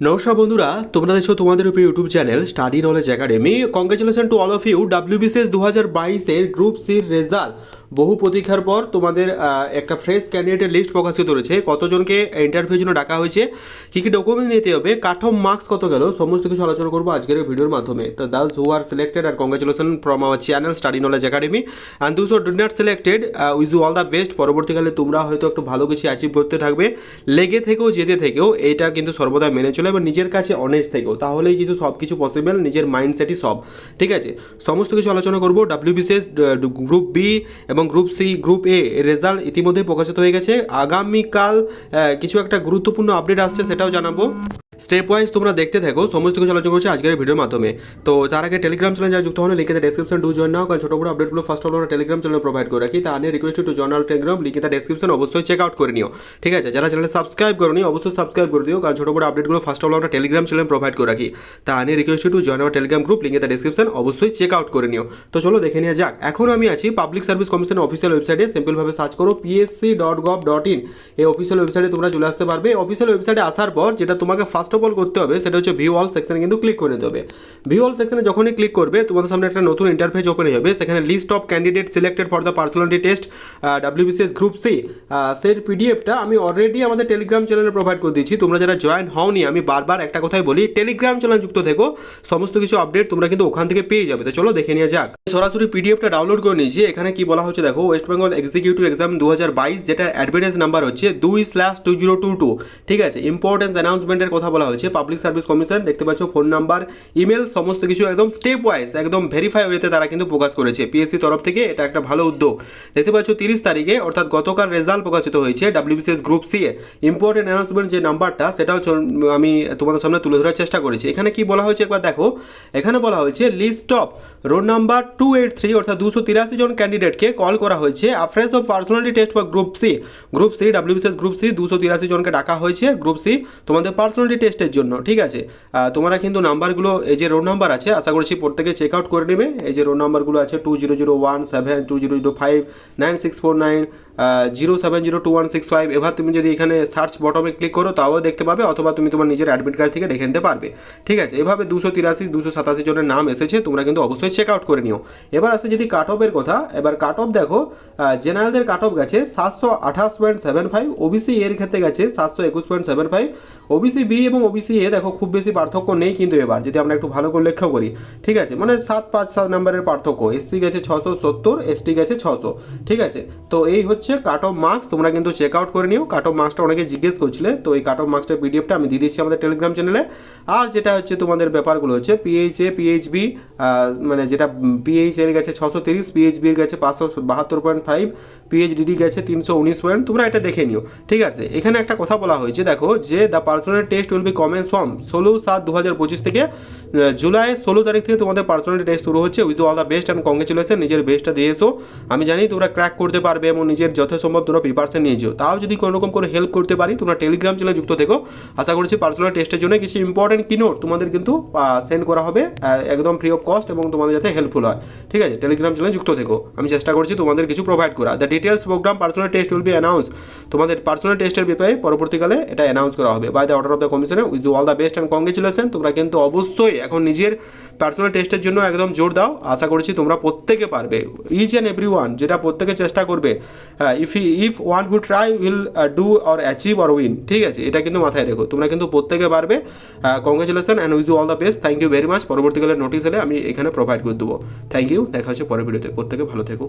নমস্কার বন্ধুরা, তোমরা দেখছ তোমাদের উপর YouTube channel study knowledge academy congratulation to all of you WBCS দু হাজার বাইশের গ্রুপ সির রেজাল্ট বহু প্রতীক্ষার পর তোমাদের একটা ফ্রেশ ক্যান্ডিডেটের লিস্ট প্রকাশিত রয়েছে কতজনকে ইন্টারভিউর জন্য ডাকা হয়েছে, কী কী ডকুমেন্ট নিতে হবে কাট অফ মার্কস কত গেল, সমস্ত কিছু আলোচনা করব আজকের ভিডিওর মাধ্যমে। তো those who are selected R congratulation from our channel study knowledge academy and those do not selected wish you all the best পরবর্তীকালে তোমরা হয়তো একটু ভালো কিছু অ্যাচিভ করতে থাকবে। লেগে থেকেও, যেতে থেকেও, এটা কিন্তু সর্বদা মেনে চলে এবং নিজের কাছে অনেস্ট থেকেও। তাহলেই কিছু সব কিছু পসিবল নিজের মাইন্ডসেটই সব। ঠিক আছে? সমস্ত কিছু আলোচনা করব ডাব্লিউবিসিএস গ্রুপ বি এবং group C group A result ইতিমধ্যেই প্রকাশিত হয়ে গেছে। আগামীকাল কিছু একটা গুরুত্বপূর্ণ আপডেট আসছে সেটাও জানাব। স্টেপ ওয়াইজ তোমরা দেখতে থাকো, সমস্ত কিছু আলোচনা করছি আজকের ভিডিওর মাধ্যমে। তো তার আগে টেলিগ্রাম চ্যানেল যারা যুক্ত হন লিখে ডেসক্রিপশন টু জয়েন নাও, কারণ ছোটো বড় আপডেটগুলো ফার্স্ট অল আমরা টেলিগ্রাম চ্যানেল প্রোভাইড করে রাখি। তা নিয়ে request to join all Telegram লিখে ডেসক্রিপশন অবশ্যই চেক আউট করে নিও। ঠিক আছে? যারা চ্যানেলে সাবস্ক্রাইব করনি, অবশ্যই সাবস্ক্রাইব করে দিও, কারণ ছোটো বড় আপডেটগুলো ফার্স্ট অল আমরা টেলিগ্রাম চ্যানেল প্রোভাইড করে রাখি। তা নিয়ে request to join our Telegram group লিখে ডেসক্রিপশন অবশ্যই চেক আউট করে নিও। তো চলো দেখে নেওয়া যাক। এখন আমি আছি পাবলিক সার্ভিস কমিশনের অফিসিয়াল ওয়েবসাইটে সিম্পলভাবে সার্চ করো PSC dot gov dot in এই অফিসিয়াল ওয়েবসাইটে তোমরা চলে আসতে পারবে। অফিসিয়াল ওয়েবসাইটে আসার পর যেটা তোমাকে ফার্স্ট অফ অল করতে হবে, সেটা হচ্ছে ভিউ অল সেকশনে কিন্তু ক্লিক করে দেবে ভিউ অল সেকশনে যখনই ক্লিক করবে, তোমাদের সামনে একটা নতুন ইন্টারফেস ওপেন হয়ে যাবে। সেখানে list of candidate selected for the personality test WBCS group C set পিডিএফটা আমি অলরেডি আমাদের টেলিগ্রাম চ্যানেলে প্রোভাইড করে দিচ্ছি তোমরা যারা জয়েন হওনি, আমি বারবার একটা কথাই বলি টেলিগ্রাম চ্যানেল যুক্ত থেকো, সমস্ত কিছু আপডেট তোমরা কিন্তু ওখান থেকে পেয়ে যাবে। তো চলো দেখে নিয়ে যাক। সরাসরি পিডিএফটা ডাউনলোড করে নিয়েছি। এখানে কি বলা হচ্ছে দেখো ওয়েস্ট বেঙ্গল এক্সিকিউটিভ এক্সাম দু হাজার বাইশ, যেটা অ্যাডভার্টাইজ নাম্বার হচ্ছে দুই slash two zero two two ঠিক আছে? ইম্পর্টেন্স অ্যানাউন্সমেন্টের কথা বলা হয়েছে পাবলিক সার্ভিস কমিশন দেখতে পাচ্ছ ফোন নাম্বার ইমেল সমস্ত কিছু একদম স্টেপ ওয়াইজ একদম ভেরিফাই ওয়েতে তারা কিন্তু প্রকাশ করেছে। পিএসসি তরফ থেকে এটা একটা ভালো উদ্যোগ। দেখতে পাচ্ছ তিরিশ তারিখে, অর্থাৎ গতকাল রেজাল্ট প্রকাশিত হয়েছে WBCS group C a important announcement যে নাম্বারটা সেটাও আমি তোমাদের সামনে তুলে ধরার চেষ্টা করেছি। এখানে কি বলা হয়েছে? একবার দেখো। এখানে বলা হয়েছে list of roll number two eight three অর্থাৎ দুশো তিরাশি জন ক্যান্ডিডেটকে কল করা হয়েছে। আফ্রেস অফ পার্সোনালিটি টেস্ট বা group C group C WBCS group C দুশো তিরাশি জনকে ডাকা হয়েছে গ্রুপ সি তোমাদের পার্সোনালিটি টেস্টের জন্য, ঠিক আছে? তোমরা কিন্তু নাম্বারগুলো এই যে রোড নাম্বার আছে, আশা করছি প্রত্যেকে চেক আউট করে নেবে। এই যে রোড নাম্বারগুলো আছে two zero zero one seven two zero zero five nine six four nine zero seven zero two one six five এবার তুমি যদি এখানে সার্চ বটমে ক্লিক করো, তাও দেখতে পাবে, অথবা তুমি তোমার নিজের অ্যাডমিট কার্ড থেকে দেখে নিতে পারবে। ঠিক আছে? এভাবে দুশো তিরাশি, দুশো সাতাশি জনের নাম এসেছে, তোমরা কিন্তু অবশ্যই চেক আউট করে নিও। এবার আসে যদি কাট অফের কথা, এবার কাট অফ দেখো জেনারেলদের কাট অফ গেছে সাতশো আঠাশ পয়েন্ট সেভেন ফাইভ ওবিসি এর ক্ষেত্রে গেছে সাতশো একুশ point seven five OBC B এবং ওবিসি এ দেখো, খুব বেশি পার্থক্য নেই কিন্তু এবার, যদি আমরা একটু ভালো করে লক্ষ্য করি। ঠিক আছে? মানে সাত পাঁচ সাত নাম্বারের পার্থক্য এসসি গেছে ছশো সত্তর এসটি গেছে ছশো। ঠিক আছে? তো এই হচ্ছে কাট অফ মার্কস তোমরা কিন্তু চেক আউট করে নিও। কাট অফ মার্কসটা অনেকে জিজ্ঞেস করছিলে, তো এই কাট অফ মার্কসটার পিডিএফটা আমি দিয়ে দিচ্ছি আমাদের টেলিগ্রাম চ্যানেলে আর যেটা হচ্ছে তোমাদের ব্যাপারগুলো হচ্ছে পিএইচএ পিএইচবি মানে যেটা পিএইচ এর গেছে ছশো তিরিশ পিএইচবি এর গেছে পাঁচশো বাহাত্তর পয়েন্ট ফাইভ পিএইচডিডি গেছে তিনশো উনিশ পয়েন্ট তোমরা এটা দেখে নিও, ঠিক আছে? এখানে একটা কথা বলা হয়েছে, দেখো যে the personal test will be commence from ষোলো সাত দু হাজার পঁচিশ থেকে জুলাই ষোলো তারিখ থেকে তোমাদের পার্সোনাল টেস্ট শুরু হচ্ছে। With all the best and congratulation নিজের বেস্টটা দিয়ে এসো। আমি জানি তোমরা ক্র্যাক করতে পারবে এবং নিজের যথাসম্ভব তোমরা প্রিপারেশন নিয়ে যেও। তাও যদি কোনো রকম করে হেল্প করতে পারি, তোমরা টেলিগ্রাম চ্যানেলে যুক্ত থেকো। আশা করছি পার্সোনাল টেস্টের জন্য কিছু ইম্পর্টেন্ট কিনোট তোমাদের কিন্তু সেন্ড করা হবে একদম ফ্রি অফ কস্ট এবং তোমাদের যাতে হেল্পফুল হয়। ঠিক আছে? টেলিগ্রাম চ্যানেলে যুক্ত থেকো। আমি চেষ্টা করছি তোমাদের কিছু প্রোভাইড করা the details programme personal test will be announce তোমাদের পার্সোনাল টেস্টের ব্যাপারে পরবর্তীকালে এটা অ্যানাউন্স করা হবে। By the order of the কমিশনে with all the best and congratulation তোমরা কিন্তু অবশ্যই এখন নিজের পার্সোনাল টেস্টের জন্য একদম জোর দাও। আশা করছি তোমরা প্রত্যেকে পারবে। ইচ অ্যান্ড এভরি ওয়ান যেটা প্রত্যেকে চেষ্টা করবে if if one who try will do or achieve or win ঠিক আছে? এটা কিন্তু মাথায় রেখো। তোমরা কিন্তু প্রত্যেকে পারবে congratulation and wish all the best thank you very much পরবর্তীকালে নোটিস হলে আমি এখানে প্রোভাইড করে দেবো। থ্যাংক ইউ দেখা হচ্ছে পরের ভিডিওতে প্রত্যেকে ভালো থেকো।